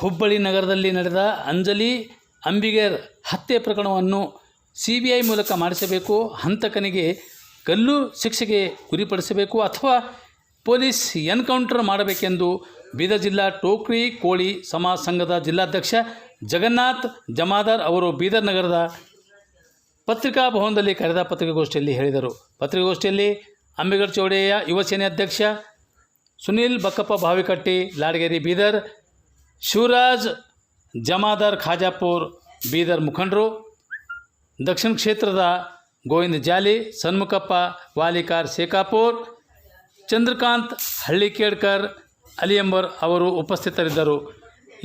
ಹುಬ್ಬಳ್ಳಿ ನಗರದಲ್ಲಿ ನಡೆದ ಅಂಜಲಿ ಅಂಬಿಗೇರ್ ಹತ್ಯೆ ಪ್ರಕರಣವನ್ನು ಸಿಬಿಐ ಮೂಲಕ ಮಾಡಿಸಬೇಕು. ಹಂತಕನಿಗೆ ಗಲ್ಲು ಶಿಕ್ಷೆಗೆ ಗುರಿಪಡಿಸಬೇಕು ಅಥವಾ ಪೊಲೀಸ್ ಎನ್ಕೌಂಟರ್ ಮಾಡಬೇಕೆಂದು ಬೀದರ್ ಜಿಲ್ಲಾ ಟೋಕ್ರಿ ಕೋಳಿ ಸಮಾಜ ಸಂಘದ ಜಿಲ್ಲಾಧ್ಯಕ್ಷ ಜಗನ್ನಾಥ್ ಜಮಾದಾರ್ ಅವರು ಬೀದರ್ ನಗರದ ಪತ್ರಿಕಾ ಭವನದಲ್ಲಿ ಕರೆದ ಪತ್ರಿಕಾಗೋಷ್ಠಿಯಲ್ಲಿ ಹೇಳಿದರು. ಪತ್ರಿಕಾಗೋಷ್ಠಿಯಲ್ಲಿ ಅಂಬಿಗರ್ ಚೌಡೆಯ ಯುವ ಸೇನೆ ಅಧ್ಯಕ್ಷ ಸುನೀಲ್ ಬಕ್ಕಪ್ಪ ಭಾವಿಕಟ್ಟಿ ಲಾಡಗೇರಿ ಬೀದರ್, ಶಿವರಾಜ್ ಜಮಾದರ್ ಖಾಜಾಪುರ್ ಬೀದರ್ ಮುಖಂಡರು, ದಕ್ಷಿಣ ಕ್ಷೇತ್ರದ ಗೋವಿಂದ ಜಾಲಿ ಸಣ್ಮುಖಪ್ಪ ವಾಲಿಕಾರ್ ಶೇಖಾಪುರ್, ಚಂದ್ರಕಾಂತ್ ಹಳ್ಳಿಕೇಡ್ಕರ್ ಅಲಿಯಂಬರ್ ಅವರು ಉಪಸ್ಥಿತರಿದ್ದರು.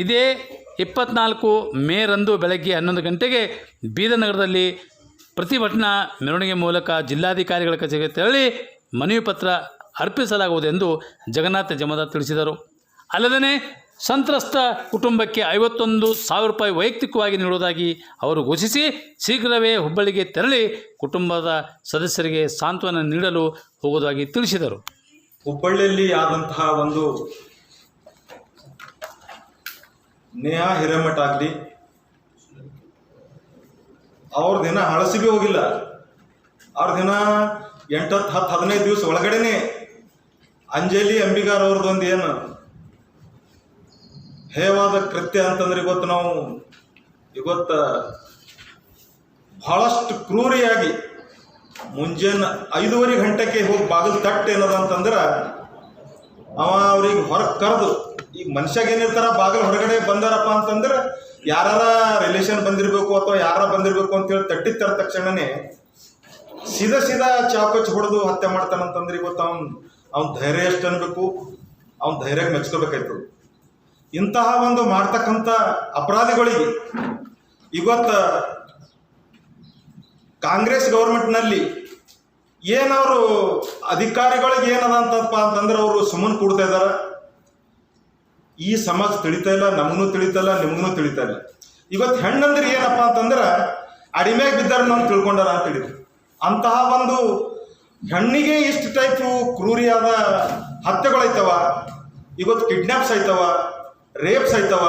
ಇದೇ ಇಪ್ಪತ್ನಾಲ್ಕು ಮೇರಂದು ಬೆಳಗ್ಗೆ ಹನ್ನೊಂದು ಗಂಟೆಗೆ ಬೀದರ್ ನಗರದಲ್ಲಿ ಪ್ರತಿಭಟನಾ ಮೆರವಣಿಗೆ ಮೂಲಕ ಜಿಲ್ಲಾಧಿಕಾರಿಗಳ ಕಚೇರಿಗೆ ತೆರಳಿ ಮನವಿ ಪತ್ರ ಅರ್ಪಿಸಲಾಗುವುದೆಂದು ಜಗನ್ನಾಥ ಜಮದ ತಿಳಿಸಿದರು. ಅಲ್ಲದೇ ಸಂತ್ರಸ್ತ ಕುಟುಂಬಕ್ಕೆ ಐವತ್ತೊಂದು ಸಾವಿರ ರೂಪಾಯಿ ವೈಯಕ್ತಿಕವಾಗಿ ನೀಡುವುದಾಗಿ ಅವರು ಘೋಷಿಸಿ ಶೀಘ್ರವೇ ಹುಬ್ಬಳ್ಳಿಗೆ ತೆರಳಿ ಕುಟುಂಬದ ಸದಸ್ಯರಿಗೆ ಸಾಂತ್ವನ ನೀಡಲು ಹೋಗುವುದಾಗಿ ತಿಳಿಸಿದರು. ಹುಬ್ಬಳ್ಳಿಯಲ್ಲಿ ಆದಂತಹ ಒಂದು ನೇಹ ಹಿರೇಮಠ ಆಗಲಿ, ಅವ್ರ ದಿನ ಹಳಸಿಗೆ ಹೋಗಿಲ್ಲ. ಅವ್ರ ದಿನ ಎಂಟತ್ತು ಹತ್ತು ಹದಿನೈದು ದಿವಸ ಒಳಗಡೆನೆ ಅಂಜಲಿ ಅಂಬಿಗಾರ್ ಅವ್ರದ್ದೊಂದು ಏನು? ಹೇವಾದ ಕೃತ್ಯ ಅಂತಂದ್ರೆ ಇವತ್ತು ನಾವು ಇವತ್ತು ಬಹಳಷ್ಟು ಕ್ರೂರಿಯಾಗಿ ಮುಂಜಾನೆ ಐದೂವರೆ ಗಂಟೆಗೆ ಹೋಗಿ ಬಾಗಿಲು ತಟ್ಟು ಏನದ ಅಂತಂದ್ರೆ ಅವ ಅವ್ರಿಗೆ ಹೊರಗೆ ಕರೆದು, ಈಗ ಮನುಷ್ಯಾಗ ಏನಿರ್ತಾರ ಬಾಗಿಲು ಹೊರಗಡೆ ಬಂದಾರಪ್ಪ ಅಂತಂದ್ರೆ ಯಾರ ರಿಲೇಷನ್ ಬಂದಿರಬೇಕು ಅಥವಾ ಯಾರ ಬಂದಿರಬೇಕು ಅಂತೇಳಿ ತಟ್ಟಿ ತರ ತಕ್ಷಣನೇ ಸೀದಾ ಸೀದಾ ಚಾಕಚ್ ಹೊಡೆದು ಹತ್ಯೆ ಮಾಡ್ತಾನಂತಂದ್ರೆ ಇವತ್ತು ಅವ್ನು ಅವ್ನ ಧೈರ್ಯ ಎಷ್ಟು ಅನ್ಬೇಕು? ಅವ್ನ ಧೈರ್ಯ ಮೆಚ್ಕೋಬೇಕಾಯ್ತು. ಇಂತಹ ಒಂದು ಮಾಡ್ತಕ್ಕಂಥ ಅಪರಾಧಿಗಳಿಗೆ ಇವತ್ತು ಕಾಂಗ್ರೆಸ್ ಗೌರ್ಮೆಂಟ್ನಲ್ಲಿ ಏನವರು ಅಧಿಕಾರಿಗಳಿಗೆ ಏನದ ಅಂತಪ್ಪ ಅಂತಂದ್ರೆ ಅವರು ಸುಮ್ಮನೆ ಕೂಡ್ತಾ ಇದ್ದಾರೆ ಈ ಸಮಾಜ ತಿಳಿತಾ ಇಲ್ಲ, ನಮಗೂ ತಿಳಿತಾ ಇಲ್ಲ, ನಿಮಗೂ ತಿಳಿತಾ ಇಲ್ಲ. ಇವತ್ತು ಹೆಣ್ಣಂದ್ರೆ ಏನಪ್ಪ ಅಂತಂದ್ರೆ ಅಡಿಮೆಗೆ ಬಿದ್ದಾರ ನಾನು ತಿಳ್ಕೊಂಡಾರ ಅಂತ ಹೇಳಿದ್ರು. ಅಂತಹ ಒಂದು ಹೆಣ್ಣಿಗೆ ಇಷ್ಟು ಟೈಪು ಕ್ರೂರಿಯಾದ ಹತ್ಯೆಗಳೈತವ ಇವತ್ತು ಕಿಡ್ನಾಪ್ಸ್ ಆಯ್ತವ ರೇಪ್ಸ್ ಆಯ್ತವ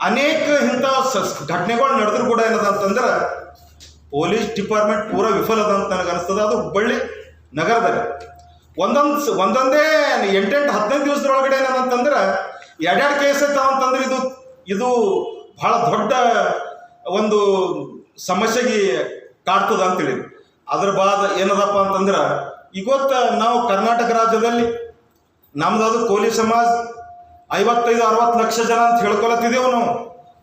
ಅನೇಕ ಇಂಥ ಘಟನೆಗಳು ನಡೆದ್ರು ಕೂಡ ಏನದ ಅಂತಂದ್ರೆ ಪೊಲೀಸ್ ಡಿಪಾರ್ಟ್ಮೆಂಟ್ ಪೂರ ವಿಫಲ ಅದ ಅಂತ ನನಗೆ ಅನಿಸ್ತದೆ. ಅದು ಹುಬ್ಬಳ್ಳಿ ನಗರದಲ್ಲಿ. ಒಂದೊಂದು ಒಂದೊಂದೇ ಎಂಟೆಂಟು ಹದಿನೈದು ದಿವಸದೊಳಗಡೆ ಏನದಂತಂದ್ರೆ ಎರಡೆರಡು ಕೇಸ್ ಐತಾವ ಅಂತಂದ್ರೆ ಇದು ಇದು ಬಹಳ ದೊಡ್ಡ ಒಂದು ಸಮಸ್ಯೆಗೆ ಕಾಡ್ತದ ಅಂತೇಳಿ. ಅದ್ರ ಬಾದ ಏನದಪ್ಪ ಅಂತಂದ್ರೆ, ಇವತ್ತು ನಾವು ಕರ್ನಾಟಕ ರಾಜ್ಯದಲ್ಲಿ ನಮ್ದು ಅದು ಕೋಲಿ ಸಮಾಜ ಐವತ್ತೈದು, ಅರವತ್ತು ಲಕ್ಷ ಜನ ಅಂತ ಹೇಳ್ಕೊಳತ್ತಿದ್ದೇವೆ ನಾವು.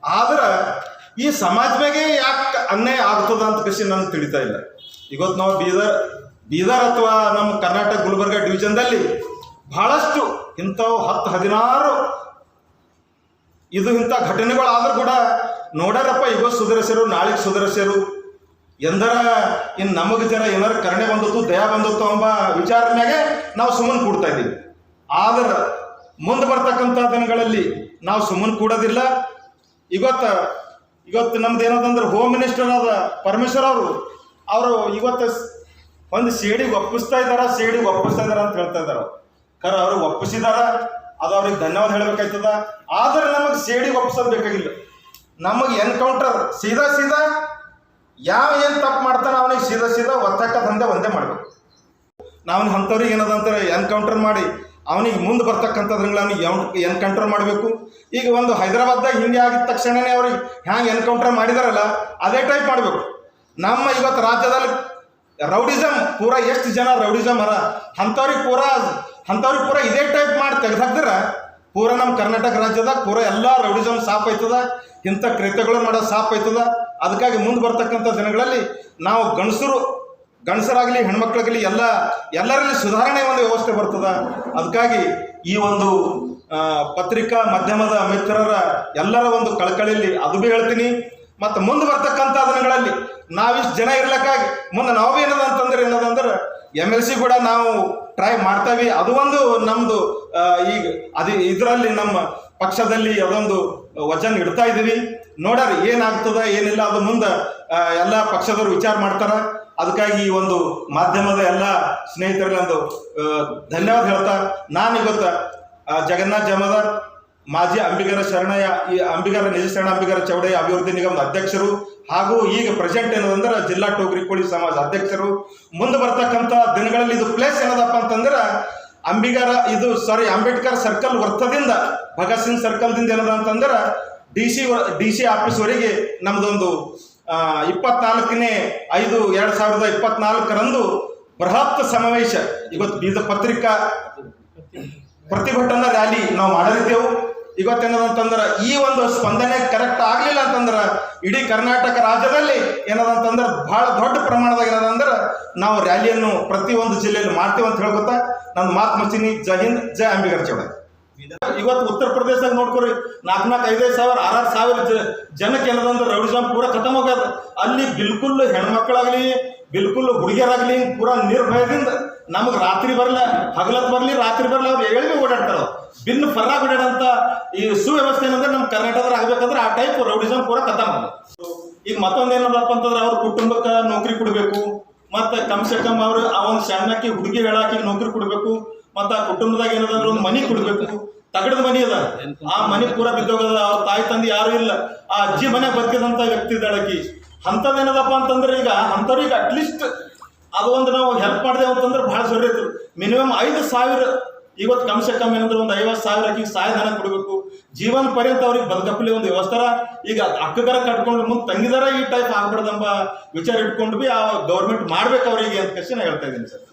ಆದ್ರೆ ಈ ಸಮಾಜ ಮ್ಯಾಗೆ ಯಾಕೆ ಅನ್ಯಾಯ ಆಗ್ತದ ಅಂತ ಕೃಷಿ ನನಗೆ ತಿಳಿತಾ ಇಲ್ಲ. ಇವತ್ತು ನಾವು ಬೀದರ್ ಬೀದರ್ ಅಥವಾ ನಮ್ಮ ಕರ್ನಾಟಕ ಗುಲ್ಬರ್ಗ ಡಿವಿಜನ್ದಲ್ಲಿ ಬಹಳಷ್ಟು ಇಂಥವು ಹತ್ತು ಹದಿನಾರು ಇದು ಇಂಥ ಘಟನೆಗಳು ಆದ್ರೂ ಕೂಡ ನೋಡ್ಯಾರಪ್ಪ ಇವತ್ತು ಸುಧಾರಿಸ್ಯಾರು, ನಾಳೆಗೆ ಸುಧಾರಿಸ್ಯಾರು. ಎಂದರ ಇನ್ನು ನಮಗೆ ಜರ ಏನಾರ ಕರುಣೆ ಬಂದತ್ತು, ದಯಾ ಬಂದತ್ತು ಎಂಬ ವಿಚಾರ ಮ್ಯಾಗೆ ನಾವು ಸುಮ್ಮನೆ ಕೂಡ್ತಾ ಇದ್ದೀವಿ. ಆದ್ರೆ ಮುಂದೆ ಬರ್ತಕ್ಕಂಥ ದಿನಗಳಲ್ಲಿ ನಾವು ಸುಮ್ಮನೆ ಕೂಡೋದಿಲ್ಲ. ಇವತ್ತು ಇವತ್ತು ನಮ್ದು ಏನದಂದ್ರೆ ಹೋಮ್ ಮಿನಿಸ್ಟರ್ ಆದ ಪರಮೇಶ್ವರ್ ಅವರು ಅವರು ಇವತ್ತು ಒಂದು ಸೇಡಿ ಒಪ್ಪಿಸ್ತಾ ಇದ್ದಾರ, ಸೇಡಿ ಒಪ್ಪಿಸ್ತಾ ಇದಾರ ಅಂತ ಹೇಳ್ತಾ ಇದ್ದಾರೆ ಖರ, ಅವರು ಒಪ್ಪಿಸಿದಾರ, ಅದು ಅವ್ರಿಗೆ ಧನ್ಯವಾದ ಹೇಳಬೇಕಾಯ್ತದ. ಆದ್ರೆ ನಮಗೆ ಸೇಡಿ ಒಪ್ಪಿಸೋದು ಬೇಕಾಗಿಲ್ಲ. ನಮಗೆ ಎನ್ಕೌಂಟರ್ ಸೀದಾ ಸೀದಾ ಯಾವ ಏನು ತಪ್ಪು ಮಾಡ್ತಾನೆ ಅವನಿಗೆ ಸೀದಾ ಸೀದಾ ಒತ್ತಕ್ಕ ದಂಧೆ ಒಂದೇ ಮಾಡಬೇಕು. ನಾವು ಅಂಥವ್ರಿಗೆ ಏನದ ಅಂತಾರೆ ಎನ್ಕೌಂಟರ್ ಮಾಡಿ, ಅವನಿಗೆ ಮುಂದೆ ಬರ್ತಕ್ಕಂಥದ್ರಲ್ಲಿ ಅವನಿಗೆ ಎನ್ಕೌಂಟರ್ ಮಾಡಬೇಕು. ಈಗ ಒಂದು ಹೈದರಾಬಾದ್ದಾಗ ಹಿಂಗೆ ಆಗಿದ ತಕ್ಷಣನೇ ಅವ್ರಿಗೆ ಹ್ಯಾಂಗೆ ಎನ್ಕೌಂಟರ್ ಮಾಡಿದಾರಲ್ಲ, ಅದೇ ಟೈಪ್ ಮಾಡಬೇಕು. ನಮ್ಮ ಇವತ್ತು ರಾಜ್ಯದಲ್ಲಿ ರೌಡಿಸಮ್ ಪೂರ ಎಷ್ಟು ಜನ ರೌಡಿಸಮ್ ಅರ ಅಂಥವ್ರಿಗೆ ಪೂರ ಅಂಥವ್ರಿಗೆ ಪೂರ ಇದೇ ಟೈಪ್ ಮಾಡಿ ತೆಗೆದಾಕ್ದ್ರೆ ಪೂರ ನಮ್ಮ ಕರ್ನಾಟಕ ರಾಜ್ಯದಾಗ ಪೂರ ಎಲ್ಲ ರೌಡಿಸಮ್ ಸಾಫ್ ಆಯ್ತದ ಇಂಥ ಕೃತ್ಯಗಳು ಮಾಡೋದು ಸಾಫ್ ಆಯ್ತದ ಅದಕ್ಕಾಗಿ ಮುಂದೆ ಬರ್ತಕ್ಕಂಥ ದಿನಗಳಲ್ಲಿ ನಾವು ಗಂಡಸರು, ಗಂಡಸರಾಗಲಿ, ಹೆಣ್ಮಕ್ಳಾಗಲಿ ಎಲ್ಲ, ಎಲ್ಲರಲ್ಲಿ ಸುಧಾರಣೆ ಒಂದು ವ್ಯವಸ್ಥೆ ಬರ್ತದ. ಅದಕ್ಕಾಗಿ ಈ ಒಂದು ಪತ್ರಿಕಾ ಮಾಧ್ಯಮದ ಮಿತ್ರರ ಎಲ್ಲರ ಒಂದು ಕಳಕಳಿಯಲ್ಲಿ ಅದು ಭೀ ಹೇಳ್ತೀನಿ. ಮತ್ತು ಮುಂದೆ ಬರ್ತಕ್ಕಂಥ ದಿನಗಳಲ್ಲಿ ನಾವಿಷ್ಟು ಜನ ಇರ್ಲಕ್ಕಾಗಿ, ಮುಂದೆ ನಾವು ಏನದ ಅಂತಂದ್ರೆ ಏನದಂದ್ರೆ ಎಂ ಎಲ್ ಸಿ ಕೂಡ ನಾವು ಟ್ರೈ ಮಾಡ್ತಾವಿ. ಅದು ಒಂದು ನಮ್ಮದು ಈಗ ಅದು, ಇದರಲ್ಲಿ ನಮ್ಮ ಪಕ್ಷದಲ್ಲಿ ಅದೊಂದು ವಚನ ಇಡ್ತಾ ಇದ್ದೀವಿ ನೋಡರಿ ಏನಾಗ್ತದ, ಏನಿಲ್ಲ, ಅದು ಮುಂದೆ ಎಲ್ಲ ಪಕ್ಷದವರು ವಿಚಾರ ಮಾಡ್ತಾರ. ಅದಕ್ಕಾಗಿ ಈ ಒಂದು ಮಾಧ್ಯಮದ ಎಲ್ಲ ಸ್ನೇಹಿತರಿಗೆ ಒಂದು ಧನ್ಯವಾದ ಹೇಳ್ತಾ, ನಾನು ಇವತ್ತ ಜಗನ್ನಾಥ ಜಮದ ಮಾಜಿ ಅಂಬಿಗರ ಶರಣಯ್ಯ, ಈ ಅಂಬಿಗರ, ನಿಜ ಶರಣ ಅಂಬಿಗರ ಚೌಡಯ್ಯ ಅಭಿವೃದ್ಧಿ ನಿಗಮದ ಅಧ್ಯಕ್ಷರು, ಹಾಗೂ ಈಗ ಪ್ರೆಸೆಂಟ್ ಏನದಂದ್ರೆ ಜಿಲ್ಲಾ ಟೋಗ್ರಿ ಕೋಳಿ ಸಮಾಜ ಅಧ್ಯಕ್ಷರು. ಮುಂದೆ ಬರ್ತಕ್ಕಂಥ ದಿನಗಳಲ್ಲಿ ಇದು ಪ್ಲೇಸ್ ಏನದಪ್ಪ ಅಂತಂದ್ರೆ, ಅಂಬಿಗರ, ಇದು ಸಾರಿ ಅಂಬೇಡ್ಕರ್ ಸರ್ಕಲ್ ವೃತ್ತದಿಂದ, ಭಗತ್ ಸಿಂಗ್ ಸರ್ಕಲ್ದಿಂದ ಏನದ ಅಂತಂದ್ರೆ ಡಿ ಸಿ ಡಿ ಸಿ ಆಫೀಸ್ವರೆಗೆ ನಮ್ದೊಂದು ಆ, ಇಪ್ಪತ್ನಾಲ್ಕನೇ ಐದು ಎರಡು ಸಾವಿರದ ಇಪ್ಪತ್ನಾಲ್ಕರಂದು ಬೃಹತ್ ಸಮಾವೇಶ. ಇವತ್ತು ಬೀದ ಪತ್ರಿಕಾ ಪ್ರತಿಭಟನಾ ರ್ಯಾಲಿ ನಾವು ಮಾಡಲಿದ್ದೆವು. ಇವತ್ತೇನದಂತಂದ್ರೆ ಈ ಒಂದು ಸ್ಪಂದನೆ ಕರೆಕ್ಟ್ ಆಗಲಿಲ್ಲ ಅಂತಂದ್ರೆ ಇಡೀ ಕರ್ನಾಟಕ ರಾಜ್ಯದಲ್ಲಿ ಏನದಂತಂದ್ರೆ ಬಹಳ ದೊಡ್ಡ ಪ್ರಮಾಣದಾಗ ಏನದಂದ್ರೆ ನಾವು ರ್ಯಾಲಿಯನ್ನು ಪ್ರತಿಯೊಂದು ಜಿಲ್ಲೆಯಲ್ಲಿ ಮಾಡ್ತೀವಿ ಅಂತ ಹೇಳ್ಕೊತಾ ನನ್ನ ಮಾತು ಮುಚ್ಚಿನಿ. ಜೈ ಹಿಂದ್ ಜೈ ಅಂಬಿಗರ್ ಚೌಡ. ಇವತ್ತು ಉತ್ತರ ಪ್ರದೇಶದಾಗ ನೋಡ್ಕೊರಿ ನಾಲ್ಕು ನಾಲ್ಕು ಐದೈದು ಸಾವಿರ, ಆರಾರು ಸಾವಿರ ಜನಕ್ಕೆ ಏನದಂದ್ರೆ ರೌಡಿಸಮ್ ಪೂರ ಖತಮ್ ಹೋಗ್ಯದ ಅಲ್ಲಿ ಬಿಲ್ಕುಲ್ ಹೆಣ್ಮಕ್ಳಾಗ್ಲಿ, ಬಿಲ್ಕುಲ್ ಹುಡುಗಿಯರಾಗ್ಲಿ ಪೂರ ನಿರ್ಭಯದಿಂದ ನಮಗೆ ರಾತ್ರಿ ಬರಲ್ಲ ಹಗಲತ್ ಬರಲಿ, ರಾತ್ರಿ ಬರಲ್ಲ ಅವ್ರು ಹೇಳಿ ಓಡಾಡ್ತಾರ ಬಿನ್ ಫರ್ರಾ ಓಡಾಡಂತ ಈ ಸುವ್ಯವಸ್ಥೆ ಏನಂದ್ರೆ ನಮ್ಮ ಕರ್ನಾಟಕದಾಗ ಆಗ್ಬೇಕಂದ್ರೆ ಆ ಟೈಪ್ ರೌಡಿಸಮ್ ಪೂರ ಖತಮ್ ಈಗ ಮತ್ತೊಂದು ಏನದಪ್ಪ ಅಂತಂದ್ರೆ ಅವ್ರ ಕುಟುಂಬಕ್ಕೆ ನೌಕರಿ ಕೊಡಬೇಕು, ಮತ್ತೆ ಕಮ್ಸೆ ಕಮ್ ಅವ್ರು ಆ ಒಂದು ಸಣ್ಣಕ್ಕೆ ಹುಡುಗಿ ಹೇಳಾಕಿ ನೌಕರಿ ಕೊಡಬೇಕು ಮತ್ತೆ ಆ ಕುಟುಂಬದಾಗ ಏನದಂದ್ರೆ ಒಂದು ಮನಿ ಕೊಡ್ಬೇಕು. ತಗಡದ ಮನಿ ಅದ. ಆ ಮನಿ ಪೂರ ಬಿದ್ದೋಗದ ಅವ್ರ ತಾಯಿ ತಂದೆ ಯಾರು ಇಲ್ಲ. ಆ ಅಜ್ಜಿ ಮನೆ ಬದುಕಿದಂತ ವ್ಯಕ್ತಿ ಇದ್ದಾಳಕಿ ಅಂಥದ್ದೇನದಪ್ಪ ಅಂತಂದ್ರೆ ಈಗ ಅಂಥವ್ರಿಗೆ ಅಟ್ಲೀಸ್ಟ್ ಅದು ನಾವು ಹೆಲ್ಪ್ ಮಾಡಿದೆವು ಅಂತಂದ್ರೆ ಭಾಳ ಸರಿ ಇತ್ತು ಮಿನಿಮಮ್ ಐದು ಸಾವಿರ, ಇವತ್ತು ಕಮ್ ಸೆ ಕಮ್ ಏನಂದ್ರೆ ಒಂದು ಐವತ್ತು ಸಾವಿರ ಆಕಿ ಸಹಾಯಧನ ಕೊಡಬೇಕು. ಜೀವನ ಪರ್ಯಂತ ಅವ್ರಿಗೆ ಬದುಕಪ್ಪಲಿ ಒಂದು ವ್ಯವಸ್ಥೆ ಈಗ ಅಕ್ಕಗರ ಕಟ್ಕೊಂಡು ಮುಂದೆ ತಂಗಿದಾರ ಈ ಟೈಪ್ ಆಗ್ಬಿಡದಂಬ ವಿಚಾರ ಇಟ್ಕೊಂಡು ಬಿ ಆ ಗೌರ್ಮೆಂಟ್ ಮಾಡ್ಬೇಕು ಅವರಿಗೆ ಅಂತ ಕಷ್ಟ ನಾ ಹೇಳ್ತಾ ಇದ್ದೀನಿ ಸರ್.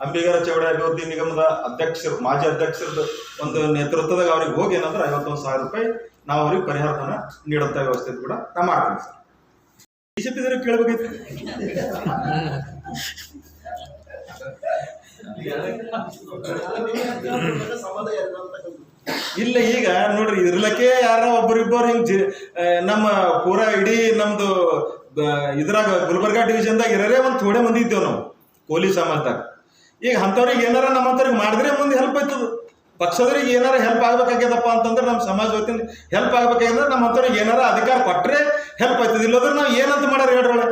ಅಂಬಿಗರ ಚೌಡ ಅಭಿವೃದ್ಧಿ ನಿಗಮದ ಅಧ್ಯಕ್ಷರು, ಮಾಜಿ ಅಧ್ಯಕ್ಷರದ ಒಂದು ನೇತೃತ್ವದಾಗ ಅವ್ರಿಗೆ ಹೋಗಿ ಏನಂದ್ರೆ ಐವತ್ತೊಂದು ಸಾವಿರ ರೂಪಾಯಿ ನಾವು ಅವ್ರಿಗೆ ಪರಿಹಾರ ಧನ ನೀಡುವಂಥ ವ್ಯವಸ್ಥೆ ಕೂಡ ನಾ ಮಾಡ್ತೀನಿ ಸರ್ ಬಿಜೆಪಿದವ್ರಿಗೆ ಕೇಳಬೇಕೈತಿ ಇಲ್ಲ ಈಗ ನೋಡ್ರಿ ಇರ್ಲಕ್ಕೆ ಯಾರ ಒಬ್ಬರಿಬ್ಬರು ಹಿಂಗ್ ನಮ್ಮ ಪೂರಾ ಇಡೀ ನಮ್ದು ಇದ್ರಾಗ ಗುಲ್ಬರ್ಗಾ ಡಿವಿಷನ್ದಾಗ ಇರೋರೇ ಒಂದು ಥೋಡೆ ಮಂದಿ ಇದ್ದೇವೆ ನಾವು, ಕೋಲಿ ಸಮಾಜದಾಗ. ಈಗ ಅಂಥವ್ರಿಗೆ ಏನಾರ ನಮ್ಮಂಥವ್ರಿಗೆ ಮಾಡಿದ್ರೆ ಮುಂದೆ ಹೆಲ್ಪ್ ಆಯ್ತದ. ಪಕ್ಷದವ್ರಿಗೆ ಏನಾರ ಹೆಲ್ಪ್ ಆಗ್ಬೇಕಾಗ್ಯದಪ್ಪ ಅಂತಂದ್ರೆ ನಮ್ಮ ಸಮಾಜ ವತಿಯಿಂದ ಹೆಲ್ಪ್ ಆಗ್ಬೇಕಾಗ್ಯದ ನಮ್ಮ ಅಂಥವ್ರಿಗೆ ಏನಾರ ಅಧಿಕಾರ ಕೊಟ್ಟರೆ ಹೆಲ್ಪ್ ಆಯ್ತದ. ಇಲ್ಲದ್ರೆ ನಾವು ಏನಂತ ಮಾಡ್ಯಾರ ಹೇಳ್ರೊಳೆ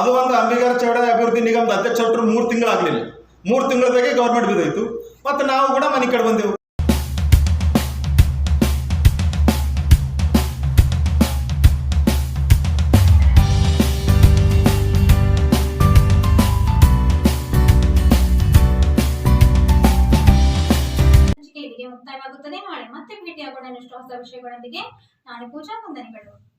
ಅದು ಒಂದು ಅಂಬಿಗರ ಚೌಡ ಅಭಿವೃದ್ಧಿ ನಿಗಮದ ಅಧ್ಯಕ್ಷ ಮೂರು ತಿಂಗಳಾಗಲಿಲ್ಲ. ಮೂರು ತಿಂಗಳದಾಗೆ ಗೌರ್ಮೆಂಟ್ ಬಿದ್ದಾಯ್ತು. ಮತ್ತು ನಾವು ಕೂಡ ಮನೆ ಕಡೆ ಬಂದೆವು. ವಿಷಯಗಳೊಂದಿಗೆ ನಾಳೆ ಪೂಜಾ ವಂದನೆಗಳು.